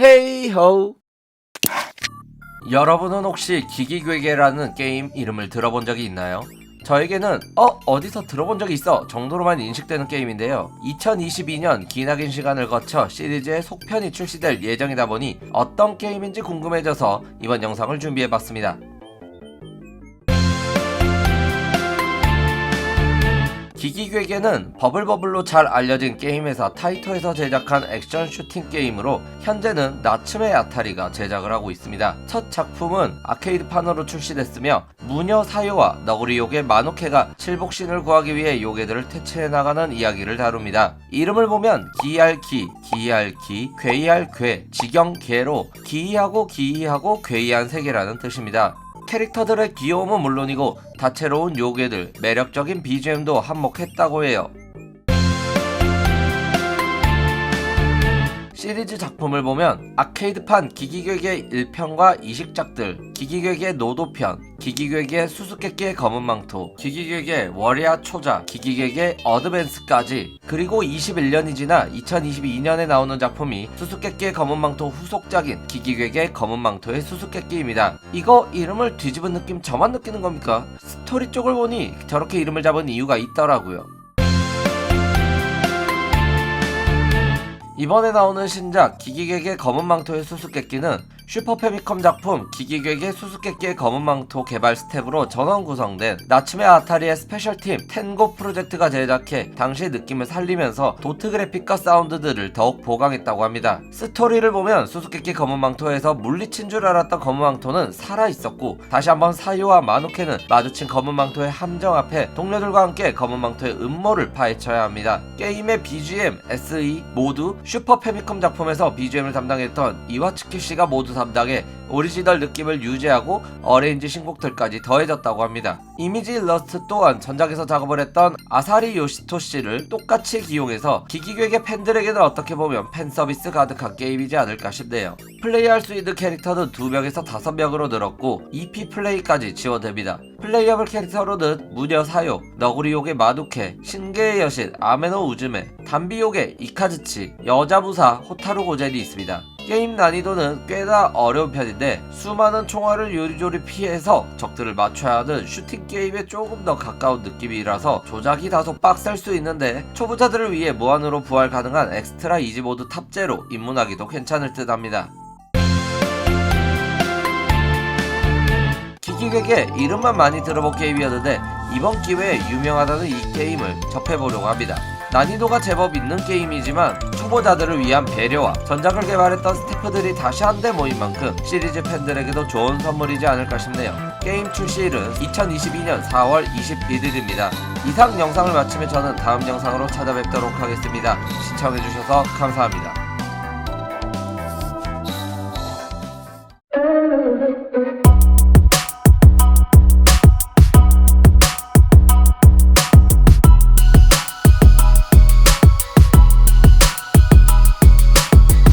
헤이호 여러분은 혹시 기기괴계라는 게임 이름을 들어본 적이 있나요? 저에게는 어 어디서 들어본 적이 있어 정도로만 인식되는 게임인데요. 2022년 기나긴 시간을 거쳐 시리즈의 속편이 출시될 예정이다 보니 어떤 게임인지 궁금해져서 이번 영상을 준비해봤습니다 기기괴계는 버블버블로 잘 알려진 게임회사 타이토에서 제작한 액션 슈팅 게임으로 현재는 나츠메 아타리가 제작을 하고 있습니다. 첫 작품은 아케이드판으로 출시됐으며 무녀 사요와 너구리 요괴 마노케가 칠복신을 구하기 위해 요괴들을 퇴치해 나가는 이야기를 다룹니다. 이름을 보면 기이할기, 기이할기, 괴이할 괴, 지경괴로 기이하고 기이하고 괴이한 세계라는 뜻입니다. 캐릭터들의 귀여움은 물론이고 다채로운 요괴들, 매력적인 BGM도 한몫했다고 해요. 시리즈 작품을 보면 아케이드판 기기괴계 1편과 이식작들, 기기괴계 노도편, 기기괴계 수수께끼의 검은 망토, 기기괴계 월야 초자, 기기괴계 어드밴스까지 그리고 21년이 지나 2022년에 나오는 작품이 수수께끼의 검은 망토 후속작인 기기괴계 검은 망토의 수수께끼입니다. 이거 이름을 뒤집은 느낌 저만 느끼는 겁니까? 스토리 쪽을 보니 저렇게 이름을 잡은 이유가 있더라고요. 이번에 나오는 신작 기기객의 검은 망토의 수수께끼는 슈퍼 패미컴 작품 기기객의 수수께끼의 검은 망토 개발 스텝으로 전원 구성된 나츠메 아타리의 스페셜팀 텐고 프로젝트가 제작해 당시의 느낌을 살리면서 도트 그래픽과 사운드들을 더욱 보강했다고 합니다. 스토리를 보면 수수께끼 검은 망토에서 물리친 줄 알았던 검은 망토는 살아있었고 다시 한번 사요와 마누케는 마주친 검은 망토의 함정 앞에 동료들과 함께 검은 망토의 음모를 파헤쳐야 합니다. 게임의 BGM, SE 모두 슈퍼 패미컴 작품에서 BGM을 담당했던 이와츠키 씨가 모두 담당해 오리지널 느낌을 유지하고 어레인지 신곡들까지 더해졌다고 합니다. 이미지 일러스트 또한 전작에서 작업을 했던 아사리 요시토 씨를 똑같이 기용해서 기기괴계 팬들에게는 어떻게 보면 팬 서비스 가득한 게임이지 않을까 싶네요. 플레이할 수 있는 캐릭터는 2명에서 5명으로 늘었고 EP 플레이까지 지원됩니다. 플레이어블 캐릭터로는 무녀 사요, 너구리 요괴 마두케, 신계의 여신 아메노 우즈메, 담비 요괴 이카즈치, 여자 부사 호타루 고젠이 있습니다. 게임 난이도는 꽤나 어려운 편인데 수많은 총알을 요리조리 피해서 적들을 맞춰야 하는 슈팅 게임에 조금 더 가까운 느낌이라서 조작이 다소 빡셀 수 있는데 초보자들을 위해 무한으로 부활 가능한 엑스트라 이지 모드 탑재로 입문하기도 괜찮을 듯 합니다. 기기객의 이름만 많이 들어본 게임이었는데 이번 기회에 유명하다는 이 게임을 접해보려고 합니다. 난이도가 제법 있는 게임이지만 초보자들을 위한 배려와 전작을 개발했던 스태프들이 다시 한데 모인 만큼 시리즈 팬들에게도 좋은 선물이지 않을까 싶네요. 게임 출시일은 2022년 4월 21일입니다. 이상 영상을 마치면 저는 다음 영상으로 찾아뵙도록 하겠습니다. 시청해주셔서 감사합니다.